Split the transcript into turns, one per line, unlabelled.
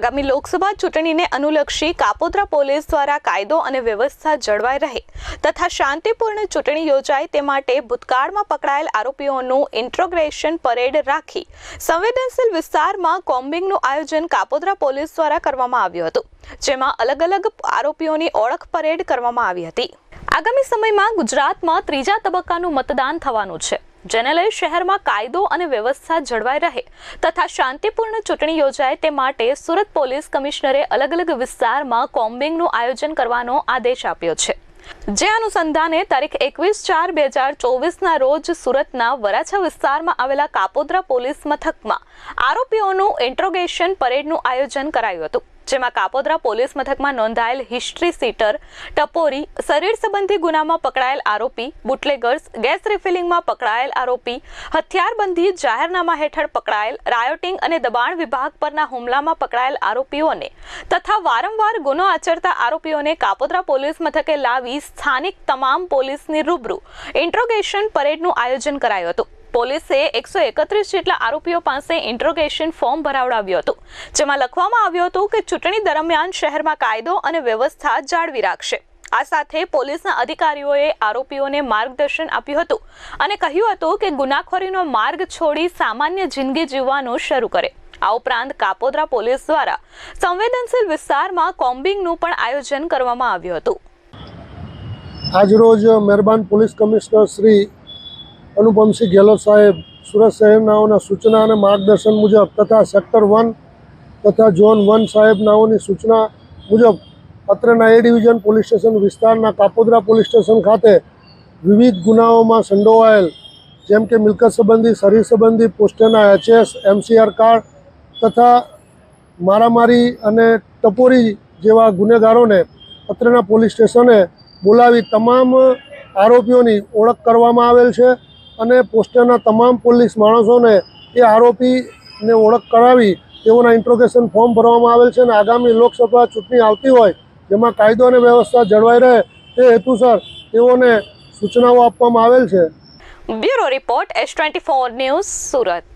આગામી લોકસભા ચૂંટણીને અનુલક્ષી કાપોદ્રા પોલીસ દ્વારા કાયદો અને વ્યવસ્થા જળવાઈ રહે તથા શાંતિપૂર્ણ ચૂંટણી યોજાય તે માટે ભૂતકાળમાં પકડાયેલ આરોપીઓનું ઇન્ટ્રોગ્રેશન પરેડ રાખી સંવેદનશીલ વિસ્તારમાં કોમ્બિંગનું આયોજન કાપોદ્રા પોલીસ દ્વારા કરવામાં આવ્યું હતું, જેમાં અલગ અલગ આરોપીઓની ઓળખ પરેડ કરવામાં આવી હતી. આગામી સમયમાં ગુજરાતમાં ત્રીજા તબક્કાનું મતદાન થવાનું છે. જેને લઈ શહેરમાં કાયદો અને વ્યવસ્થા જળવાઈ રહે તથા શાંતિપૂર્ણ ચૂંટણી યોજાય તે માટે સુરત પોલીસ કમિશનરે અલગ અલગ વિસ્તારમાં કોમ્બિંગનું આયોજન કરવાનો આદેશ આપ્યો છે. જે અનુસંધાને તારીખ એકવીસ ચાર બે હજાર ચોવીસના રોજ સુરતના વરાછા વિસ્તારમાં આવેલા કાપોદ્રા પોલીસ મથકમાં આરોપીઓનું ઇન્ટ્રોગેશન પરેડનું આયોજન કરાયું હતું. જેમાં કાપોદ્રા પોલીસ મથકમાં નોંધાયેલ હિસ્ટ્રી સીટર ટપોરી, શરીર સંબંધી ગુનામાં પકડાયેલ આરોપી, બુટલેગર્સ, ગેસ રિફિલિંગમાં પકડાયેલ આરોપી, હથિયારબંધી જાહેરનામા હેઠળ પકડાયેલ રાયોટિંગ અને દબાણ વિભાગ પરના હુમલામાં પકડાયેલ આરોપીઓને તથા વારંવાર ગુનો આચરતા આરોપીઓને કાપોદ્રા પોલીસ મથકે લાવી સ્થાનિક તમામ પોલીસની રૂબરૂ. ઇન્ટ્રોગેશન પરેડનું આયોજન કરાયું હતું. પોલીસે એકસો એકત્રીસ જેટલા આરોપીઓ પાસે ઇન્ટ્રોગેશન ફોર્મ ભરાવડાવ્યું હતું, જેમાં લખવામાં આવ્યું હતું કે ચૂંટણી દરમિયાન શહેરમાં કાયદો અને વ્યવસ્થા જાળવી રાખશે. આ સાથે પોલીસના અધિકારીઓએ આરોપીઓને માર્ગદર્શન આપ્યું હતું અને કહ્યું હતું કે ગુનાખોરીનો માર્ગ છોડી સામાન્ય જિંદગી જીવવાનું શરૂ કરે. આ ઉપરાંત કાપોદ્રા પોલીસ દ્વારા સંવેદનશીલ વિસ્તારમાં કોમ્બિંગનું પણ આયોજન કરવામાં આવ્યું હતું.
આજરોજ મહેરબાન પોલીસ કમિશનર શ્રી અનુપમસિંહ ગેહલોત સાહેબ, સુરત શહેરનાઓના સૂચના અને માર્ગદર્શન મુજબ તથા સેક્ટર વન તથા ઝોન વન સાહેબનાઓની સૂચના મુજબ પત્રના એ ડિવિઝન પોલીસ સ્ટેશન વિસ્તારના કાપોદરા પોલીસ સ્ટેશન ખાતે વિવિધ ગુનાઓમાં સંડોવાયેલ, જેમ કે મિલકત સંબંધી શરીર સંબંધી પોસ્ટના એચએસ, એમસીઆર કાર્ડ તથા મારામારી અને ટપોરી જેવા ગુનેગારોને પત્રના પોલીસ સ્ટેશને બોલાવી તમામ આરોપીઓની ઓળખ કરવામાં આવેલ છે. અને પોસ્ટરના તમામ પોલીસ માણસોને એ આરોપીને ઓળખ કરાવી તેઓના ઇન્ટ્રોગેશન ફોર્મ ભરવામાં આવેલ છે અને આગામી લોકસભા ચૂંટણી આવતી હોય, જેમાં કાયદો અને વ્યવસ્થા જળવાઈ રહે તે હેતુસર તેઓને સૂચનાઓ આપવામાં આવેલ છે.
Bureau report S twenty four news, Surat.